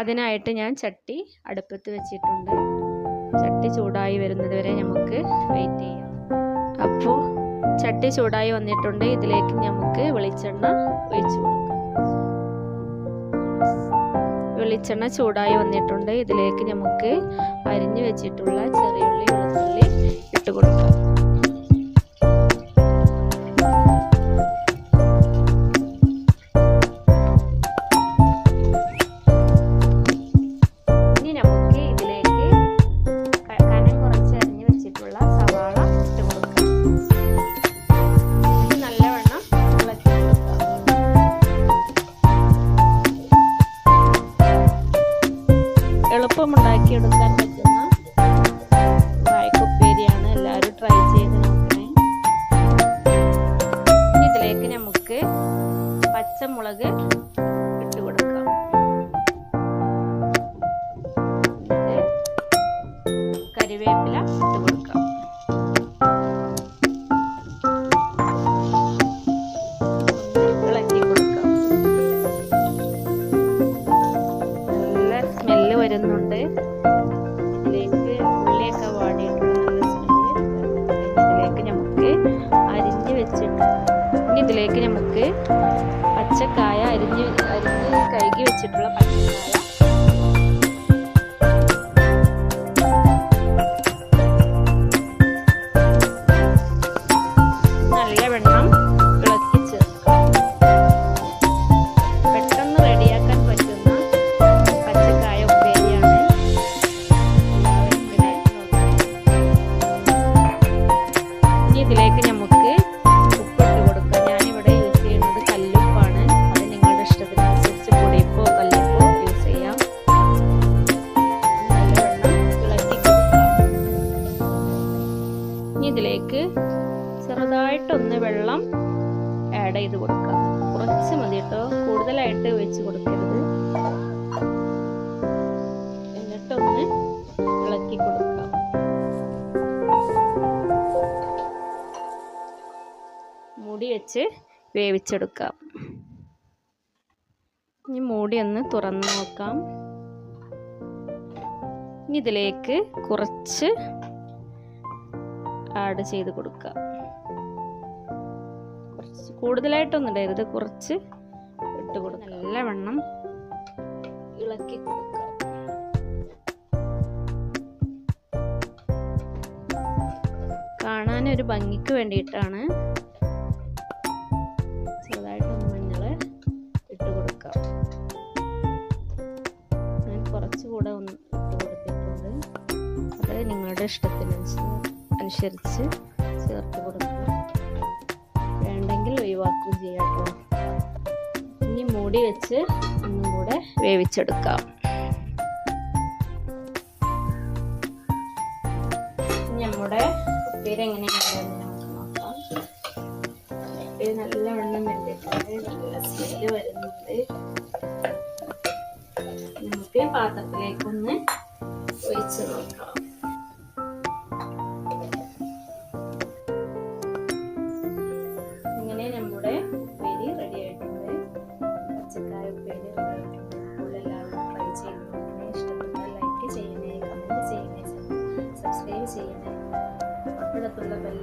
അതിനായിട്ട് ഞാൻ ചട്ടി അടുപ്പത്ത് വെച്ചിട്ടുണ്ട്. ചട്ടി ചൂടായി വരുന്നത് വരെ നമുക്ക് വെയിറ്റ് ചെയ്യാം. അപ്പോൾ ചട്ടി ചൂടായി വന്നിട്ടുണ്ട്. ഇതിലേക്ക് നമുക്ക് വെളിച്ചെണ്ണ ഒഴിച്ചു കൊടുക്കാം. വെളിച്ചെണ്ണ ചൂടായി വന്നിട്ടുണ്ട്. ഇതിലേക്ക് നമുക്ക് അരിഞ്ഞു വെച്ചിട്ടുള്ള ചെറിയുള്ളി വെളുത്തുള്ളി ഇട്ട് കൊടുക്കാം. എളുപ്പം ഉണ്ടാക്കിയെടുക്കാൻ പറ്റുന്ന വാഴക്കുപ്പേരിയാണ് എല്ലാവരും ട്രൈ ചെയ്ത് നോക്കണേ. ഇതിലേക്ക് നമുക്ക് പച്ചമുളക് ഇട്ട് കൊടുക്കാം. കരിവേപ്പില വരുന്നുണ്ട്. ഇതിലേക്ക് ഉള്ളിയൊക്കെ സ്മെല്ല് ഇതിലേക്ക് നമുക്ക് അരിഞ്ഞ് വെച്ചിട്ട് ഇനി ഇതിലേക്ക് നമുക്ക് പച്ചക്കായ അരിഞ്ഞ് അരിഞ്ഞ് കഴുകി വെച്ചിട്ടുള്ള പച്ചക്കായ നമുക്ക് ഉപ്പിട്ട് കൊടുക്കാം. ഞാനിവിടെ യൂസ് ചെയ്യുന്നത് കല്ലുപ്പാണ്. അത് നിങ്ങളുടെ ഇഷ്ടത്തിനനുസരിച്ച് പൊടിയപ്പോ കല്ലുപ്പോ യൂസ് ചെയ്യാം. ഇനി ഇതിലേക്ക് ചെറുതായിട്ടൊന്ന് വെള്ളം ആഡ് ചെയ്ത് കൊടുക്കാം. കുറച്ച് മതി കേട്ടോ കൂടുതലായിട്ട് ഒഴിച്ച് കൊടുക്കരുത്. മൂടി വെച്ച് വേവിച്ചെടുക്കാം. ഇനി മൂടി ഒന്ന് തുറന്ന് നോക്കാം. ഇനി ഇതിലേക്ക് കുറച്ച് ആഡ് ചെയ്ത് കൊടുക്കാം. കുറച്ച് കൂടുതലായിട്ടൊന്നും ഇടരുത്. കുറച്ച് ഇട്ട് കൊടുക്കാം. നല്ലവണ്ണം ഇളക്കി കൊടുക്കാം. കാണാൻ ഒരു ഭംഗിക്ക് വേണ്ടിയിട്ടാണ് കുറച്ചുകൂടെ ഒന്ന് ഇട്ട് കൊടുത്തിട്ടുണ്ട്. അത് നിങ്ങളുടെ ഇഷ്ടത്തിനനുസരിച്ച് അനുസരിച്ച് ചേർത്ത് കൊടുക്കുക. വേണ്ടെങ്കിൽ ഒഴിവാക്കുകയും ചെയ്യാം ഇനി മൂടി വെച്ച് ഒന്നും കൂടെ വേവിച്ചെടുക്കാം. നമ്മുടെ ഉപ്പേരി എങ്ങനെയാണ് ഉപ്പേരി നല്ല വെള്ളം വെന്തിട്ടുണ്ട് നല്ല സ്മെല്ല് വരുന്നുണ്ട്. നമുക്ക് പാത്രത്തിലേക്കൊന്ന് ഒഴിച്ച് നോക്കാം. ഇങ്ങനെ നമ്മുടെ ഉപ്പേരി റെഡി ആയിട്ടുണ്ട്. ഇഷ്ടപ്പെട്ടാൽ ലൈക്ക് ചെയ്യണേ ചെയ്യണേ. സബ്സ്ക്രൈബ് ചെയ്യണേ. തൊട്ടടുത്തുള്ള ബെൽ